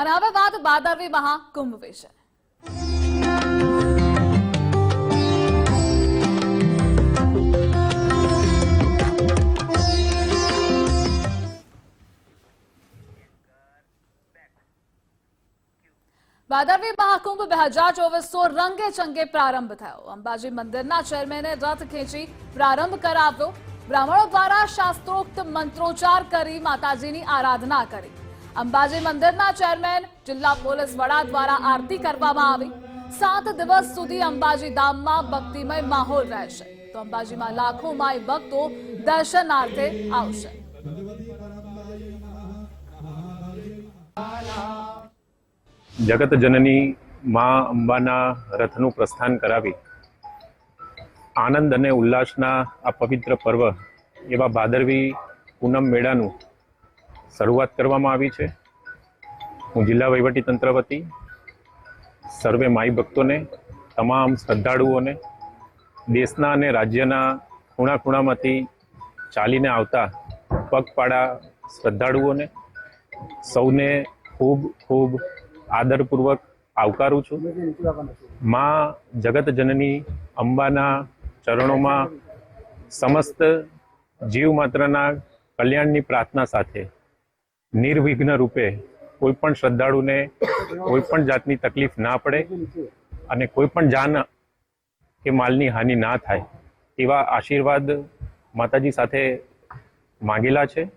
અને હવે વાત બાદરવી મહાકુંભ વિશે. ભાદરવી મહાકુંભ બે હજાર ચોવીસનો રંગે ચંગે પ્રારંભ થયો. અંબાજી મંદિરના ચેરમેને રથ ખેંચી પ્રારંભ કરાવ્યો. બ્રાહ્મણો દ્વારા શાસ્ત્રોક્ત મંત્રોચ્ચાર કરી માતાજીની આરાધના કરી. અંબાજી મંદિરના ચેરમેન, જિલ્લા પોલીસ વડા દ્વારા આરતી કરવામાં આવી. સાત દિવસ સુધી અંબાજી ધામમાં ભક્તિમય માહોલ રહેશે. તો અંબાજીમાં લાખો માય ભક્તો દર્શનાર્થે આવશે. જગત જનની મા અંબાના રથનું પ્રસ્થાન કરાવી. આનંદ અને ઉલ્લાસના આ પવિત્ર પર્વ એવા ભાદરવી પૂનમ મેળાનું શરૂઆત કરવામાં આવી છે. હું જિલ્લા વહીવટી તંત્ર વતી સર્વે માઈ ભક્તોને, તમામ શ્રદ્ધાળુઓને, દેશના અને રાજ્યના ખૂણા ખૂણામાંથી ચાલીને આવતા પગપાળા શ્રદ્ધાળુઓને સૌને ખૂબ ખૂબ આદરપૂર્વક આવકારું છું. માં જગત જનની અંબાના ચરણોમાં સમસ્ત જીવ માત્રના કલ્યાણની પ્રાર્થના સાથે નિર્વિઘ્ન રૂપે કોઈ પણ શ્રદ્ધાળુને કોઈ પણ જાતની તકલીફ ના પડે અને કોઈ પણ જાન કે માલની હાનિ ના થાય, એવા આશીર્વાદ માતાજી સાથે માંગેલા છે.